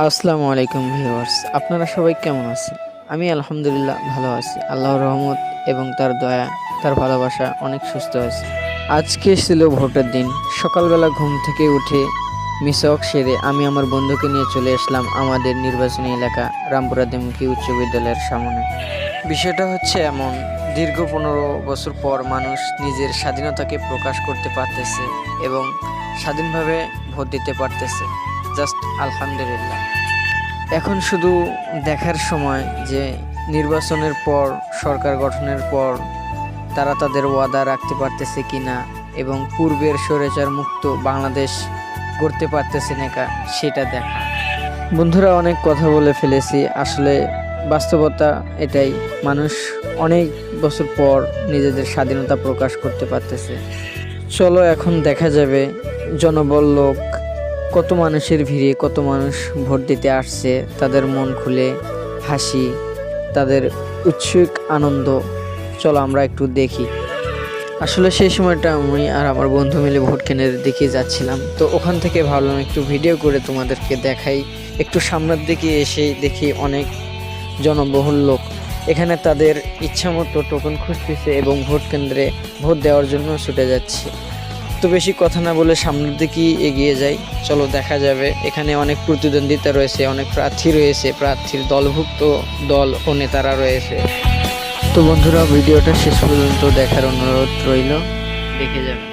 আসসালামু আলাইকুম ভিউয়ার্স, আপনারা সবাই কেমন আছেন? আমি আলহামদুলিল্লাহ ভালো আছি। আল্লাহর রহমত এবং তার দয়া, তার ভালোবাসা অনেক সুস্থ আছে। আজকে ছিল ভোটের দিন। সকালবেলা ঘুম থেকে উঠে মিসক সেরে আমি আমার বন্ধুকে নিয়ে চলে আসলাম আমাদের নির্বাচনী এলাকা, রামপুরা দেমুখী উচ্চ বিদ্যালয়ের সামনে। বিষয়টা হচ্ছে এমন, দীর্ঘ পনেরো বছর পর মানুষ নিজের স্বাধীনতাকে প্রকাশ করতে পারতেছে এবং স্বাধীনভাবে ভোট দিতে পারতেছে। জাস্ট আলহামদুলিল্লাহ। এখন শুধু দেখার সময় যে নির্বাচনের পর, সরকার গঠনের পর, তারা তাদের ওয়াদা রাখতে পারতেছে কি না এবং পূর্বের স্বৈরাচার মুক্ত বাংলাদেশ করতে পারতেছে নাকা সেটা দেখা। বন্ধুরা, অনেক কথা বলে ফেলেছি। আসলে বাস্তবতা এটাই, মানুষ অনেক বছর পর নিজেদের স্বাধীনতা প্রকাশ করতে পারতেছে। চলো, এখন দেখা যাবে জনবল লোক কত মানুষের ভিড়ে, কত মানুষ ভোট দিতে আসছে, তাদের মন খুলে হাসি, তাদের উৎসুক আনন্দ। চলো আমরা একটু দেখি। আসলে সেই সময়টা আমি আর আমার বন্ধু মিলে ভোট কেন্দ্রের দিকে যাচ্ছিলাম। তো ওখান থেকে ভাবলাম একটু ভিডিও করে তোমাদেরকে দেখাই। একটু সামনের দিকে এসে দেখি অনেক জনবহুল লোক। এখানে তাদের ইচ্ছামতো টোকন খুঁজতেছে এবং ভোট কেন্দ্রে ভোট দেওয়ার জন্য ছুটে যাচ্ছে। তো বেশি কথা না বলে সামনের দিকেই এগিয়ে যাই। চলো, দেখা যাবে। এখানে অনেক প্রতিদ্বন্দ্বিতা রয়েছে, অনেক প্রার্থী রয়েছে। প্রার্থীর দলভুক্ত দল ও নেতারা রয়েছে। তো বন্ধুরা, ভিডিওটা শেষ পর্যন্ত দেখার অনুরোধ রইল। দেখে যাবে।